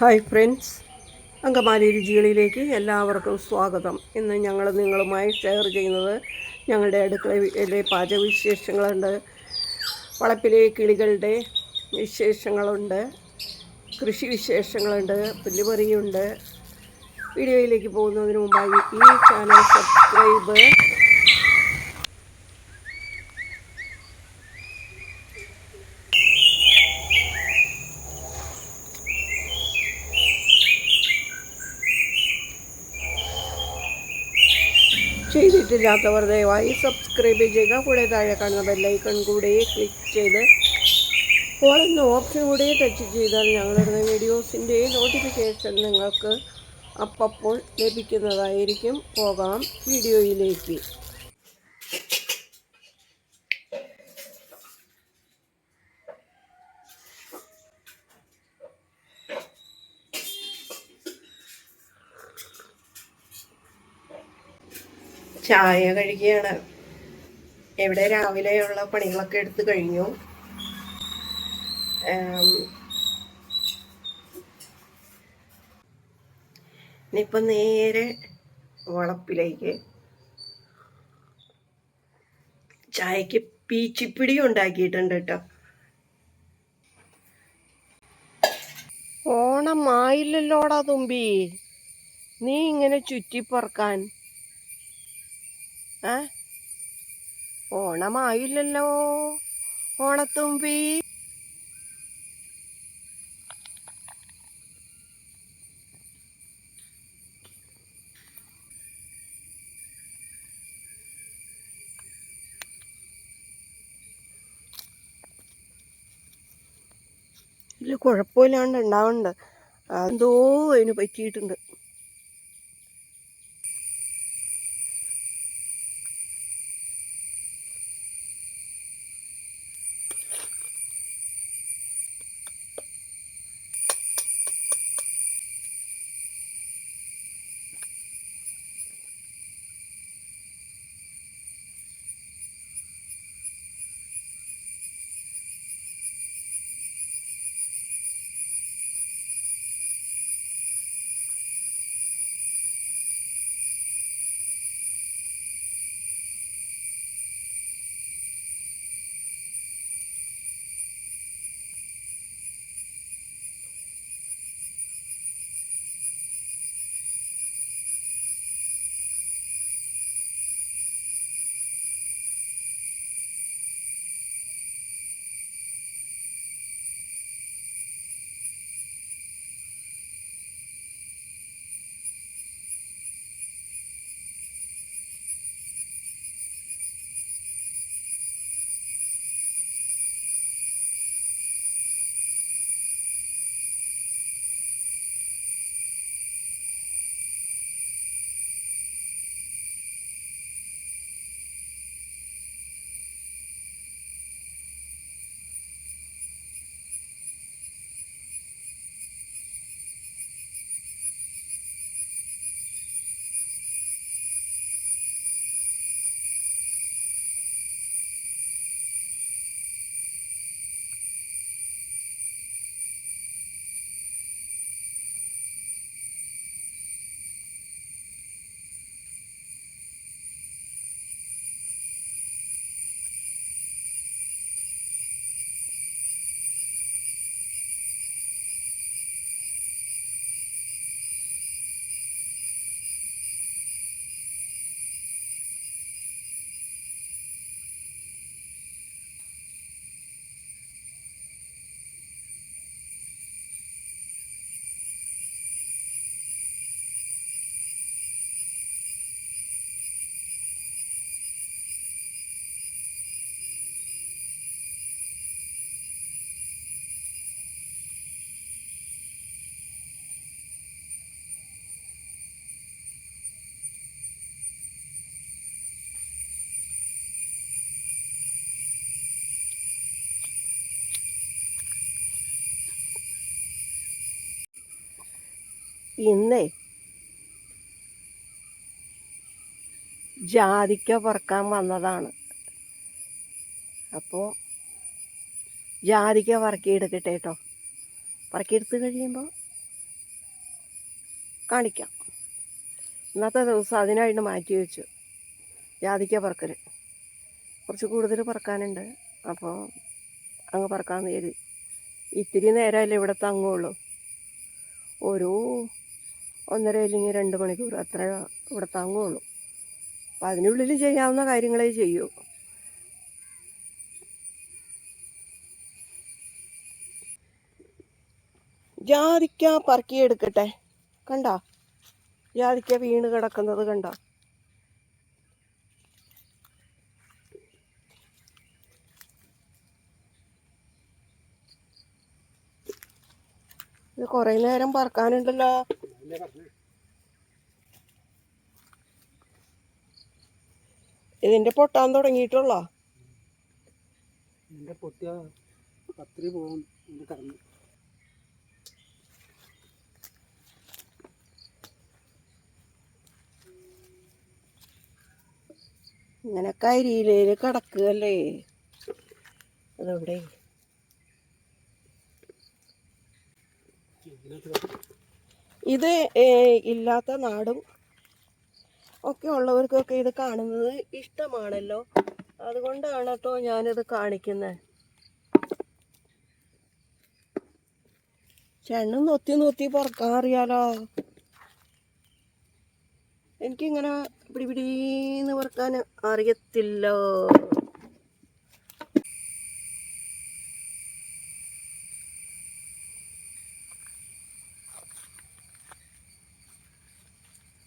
Hi friends. Angamaly രുചികളിലേക്ക് എല്ലാവർക്കും സ്വാഗതം. ഇന്ന് ഞങ്ങൾ നിങ്ങളുമായി ഷെയർ ചെയ്യുന്നത് ഞങ്ങളുടെ അടുക്കളയിലെ പാചകവിശേഷങ്ങളുണ്ട്. വളപ്പിലെ കിളികളുടെ വിശേഷങ്ങളുണ്ട്. കൃഷി വിശേഷങ്ങളുണ്ട്. പുല്ലുപറിയുണ്ട് വീഡിയോയിലേക്ക് പോകുന്നതിന് മുമ്പായി ഈ ചാനൽ സബ്സ്ക്രൈബ് ചെയ്തിട്ടില്ലാത്തവർ ദയവായി സബ്സ്ക്രൈബ് ചെയ്യുക. കൂടെ താഴെ കാണുന്ന ബെല്ലൈക്കൺ കൂടെ ക്ലിക്ക് ചെയ്ത് ഓൾ ഓപ്ഷൻ കൂടെ ടച്ച് ചെയ്താൽ ഞങ്ങളുടെ വീഡിയോസിന്റെ നോട്ടിഫിക്കേഷൻ നിങ്ങൾക്ക് അപ്പോൾ ലഭിക്കുന്നതായിരിക്കും. പോകാം. വീഡിയോയിലേക്ക്. ചായ കഴുകിയാണ്. ഇവിടെ രാവിലെയുള്ള പണികളൊക്കെ എടുത്തു കഴിഞ്ഞു. ഇനിയിപ്പം നേരെ വളപ്പിലേക്ക് ചായക്ക് പീച്ചിപ്പിടി ഉണ്ടാക്കിയിട്ടുണ്ട് കേട്ടോ. ഓണമായില്ലല്ലോടാ തുമ്പി. നീ ഇങ്ങനെ ചുറ്റിപ്പറക്കാൻ. ഏ? ഓണമായില്ലല്ലോ. ഓണത്തുമ്പി. ഇല്ല കുഴപ്പമില്ലാണ്ട് ഉണ്ടാവുന്നുണ്ട് എന്തോ അതിന് പറ്റിയിട്ടുണ്ട്. ഇന്നേ. ജാതിക്ക പറക്കാൻ വന്നതാണ്. അപ്പോൾ ജാതിക്ക പറക്കിയെടുക്കട്ടെ കേട്ടോ പറക്കിയെടുത്ത് കഴിയുമ്പോൾ കാണിക്കാം. ഇന്നത്തെ ദിവസം അതിനായിട്ട് മാറ്റി വെച്ചു. ജാതിക്ക പറക്കൽ കുറച്ച് കൂടുതൽ പറക്കാനുണ്ട്. അപ്പോൾ അങ്ങ് പറക്കാമെന്ന് കരുതി. ഇത്തിരി നേരമല്ലേ ഇവിടെ തങ്ങുള്ളൂ ഒരു ഒന്നര അല്ലെങ്കിൽ രണ്ട് മണിക്കൂർ അത്ര ഇവിടെ തങ്ങുള്ളൂ. അപ്പം അതിനുള്ളിൽ ചെയ്യാവുന്ന കാര്യങ്ങളെ ചെയ്യൂ. ജാതിക്ക പറക്കിയെടുക്കട്ടെ. കണ്ട? ജാതിക്ക വീണ് കിടക്കുന്നത് കണ്ട? ഇത് കുറേ നേരം പറക്കാനുണ്ടല്ലോ. ഇതിന്റെ പൊട്ടാൻ തുടങ്ങിയിട്ടുള്ള? പൊട്ടിയ പത്രി പോകും ഇങ്ങനെ കരിയിലേൽ കിടക്കുകയല്ലേ? അതെവിടെ? ഇത് ഇല്ലാത്ത നാടും ഒക്കെ ഉള്ളവർക്കൊക്കെ ഇത് കാണുന്നത് ഇഷ്ടമാണല്ലോ. അതുകൊണ്ടാണ് കേട്ടോ ഞാനിത് കാണിക്കുന്നത് ചെണ്ണും നൊത്തി നൊത്തി പറക്കാൻ അറിയാലോ. എനിക്കിങ്ങനെ പിടി പിടീന്ന് പറക്കാൻ അറിയത്തില്ലോ.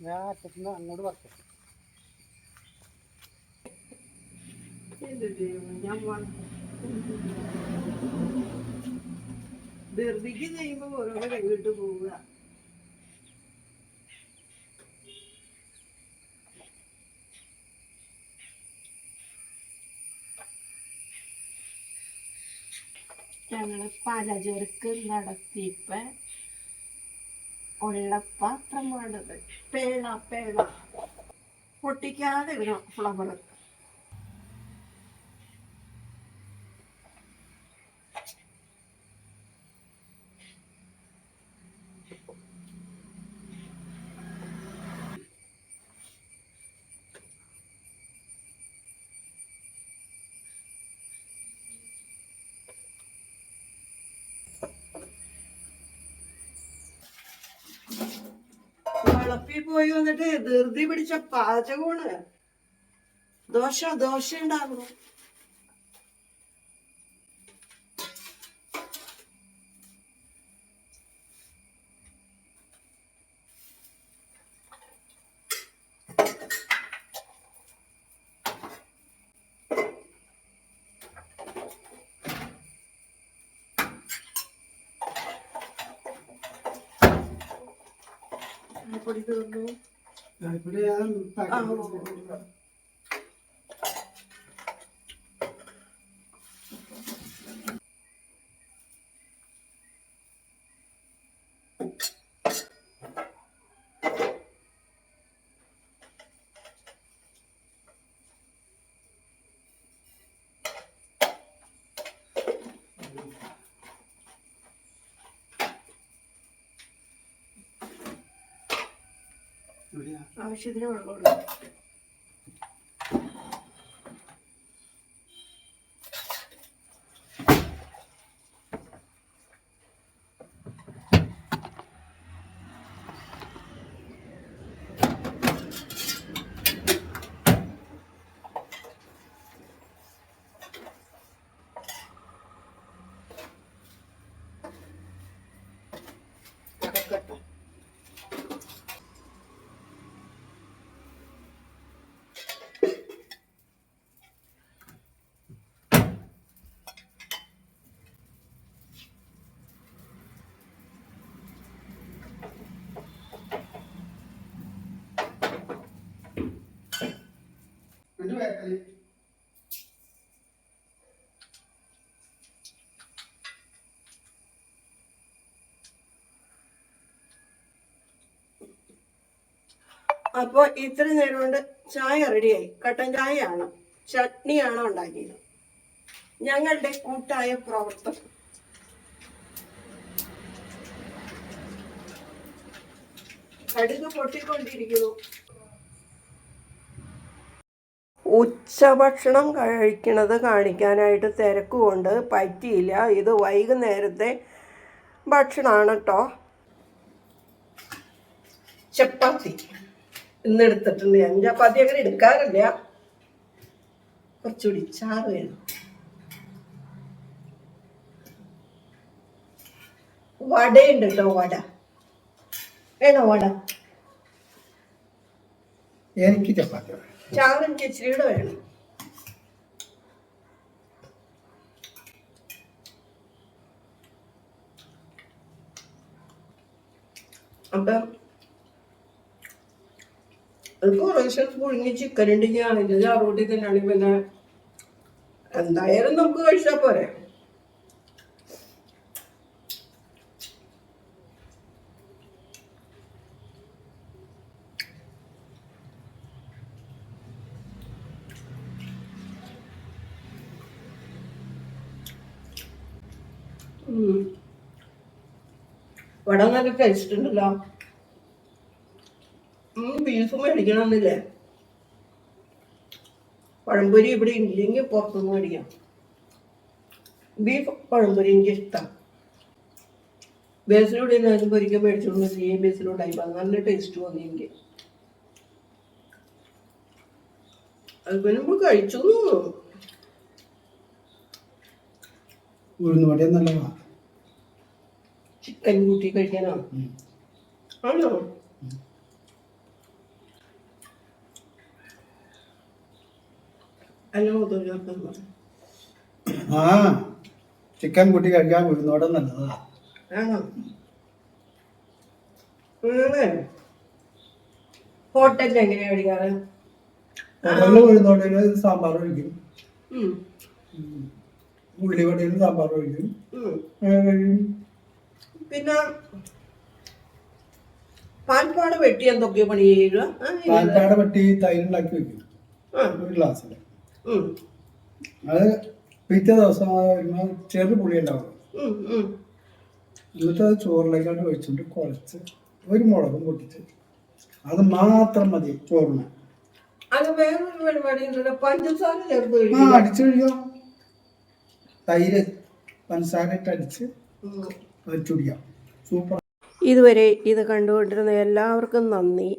ഞാൻ അറ്റത്തുനിന്ന് അങ്ങോട്ട് പറഞ്ഞു ധൃതിക്ക് ചെയ്യുമ്പോ ഓരോ കൈവിട്ട് പോവുക. ഞങ്ങൾ പലചരക്ക് നടത്തിയപ്പ ഉള്ള പാത്രമാണത് പേള പേള. പൊട്ടിക്കാതെ ഇടണം ഫ്ലവർ വളപ്പിൽ പോയി വന്നിട്ട് ധൃതി പിടിച്ച പാചകമാണ്. ദോശ ദോശ ഉണ്ടാകുന്നു പൊടി തീർന്നു ഇവിടെ 啊是这样的老师 ബാക്കിൽ അപ്പോൾ ഇത്ര നേരം കൊണ്ട് ചായ റെഡിയായി. കട്ടൻ ചായയാണ്. ചട്നിയാണ് ഉണ്ടാക്കിയത്? ഞങ്ങളുടെ കൂട്ടായ പ്രവർത്തനം കടുക് പൊട്ടിക്കൊണ്ടിരിക്കുന്നു. ഉച്ചഭക്ഷണം കഴിക്കണത് കാണിക്കാനായിട്ട് തിരക്കുകൊണ്ട് പറ്റിയില്ല. ഇത് വൈകുന്നേരത്തെ ഭക്ഷണമാണ് കേട്ടോ ചപ്പാത്തി. ഇന്ന് എടുത്തിട്ടുണ്ട് ഞാൻ. ചപ്പാത്തി അങ്ങനെ എടുക്കാറില്ല. കുറച്ചുകൂടി ചാറ് വേണം. വടയുണ്ട് കേട്ടോ വട. വേണോ വട? എനിക്ക് ചപ്പാത്തി വേണം. ചാറ് എനിക്ക് ഇച്ചിരിയുടെ വേണം. അപ്പം ഒരു കുറേശ്ശെ പുഴുങ്ങി ചിക്കൻ ഉണ്ടെങ്കിൽ ആ റോട്ടിൽ തന്നെയാണെങ്കിൽ പിന്നെ എന്തായാലും നമുക്ക് കഴിച്ചാൽ പോരെ. വട നല്ല ടേസ്റ്റ് ഉണ്ടല്ലോ ബീഫ് മേടിക്കണമെന്നില്ലേ? പഴംപൊരി ഇവിടെ ഇല്ലെങ്കിൽ പുറത്തുനിന്ന് മേടിക്കാം. ബീഫ് പഴംപൊരി എനിക്ക് ഇഷ്ടം ബേസിലൂടെ ഞാൻ പൊരിക്കാൻ മേടിച്ചോണ്ട് ഈ ബേസിലൂടെ നല്ല ടേസ്റ്റ് തോന്നി എനിക്ക്. അത് പിന്നെ നമ്മൾ കഴിച്ചു എന്ന് തോന്നുന്നു. ഉഴുന്ന് വട നല്ലതാ. ചിക്കൻ കൂട്ടി കഴിക്കാനോ. ആണോ? ആ ചിക്കൻ കൂട്ടി കഴിക്കാൻ ഉഴുന്ന് വട നല്ലതാ ഹോട്ടലിൽ എങ്ങനെയാ ഹോട്ടലിൽ സാമ്പാർ ഒഴിക്കും ഉള്ളിവടയിൽ സാമ്പാർ ഒഴിക്കും ഉം. പിന്നെ പാൽപ്പാട് വെട്ടി എന്തൊക്കെയോ പണി ചെയ്യുക? വെട്ടി. തൈരുണ്ടാക്കി വെക്കും. ഒരു ഗ്ലാസ്സിൽ അത് പിറ്റേ ദിവസം വരുമ്പോൾ ചെറു പുളി ഉണ്ടാവും. എന്നിട്ട് അത് ചോറിലേക്കാണ്ട് ഒഴിച്ചിട്ട് കുഴച്ച് ഒരു മുളകും പൊട്ടിച്ച് അത് മാത്രം മതി ചോറിന്. അത് വേറൊരു പരിപാടി ഉണ്ടല്ലോ. പഞ്ചസാര ചേർത്ത് അടിച്ചു കഴിക്കാം തൈര് പഞ്ചസാര ഇട്ട് അടിച്ച് ഉം. സൂപ്പർ ഇതുവരെ ഇത് കണ്ടുകൊണ്ടിരുന്ന എല്ലാവർക്കും നന്ദി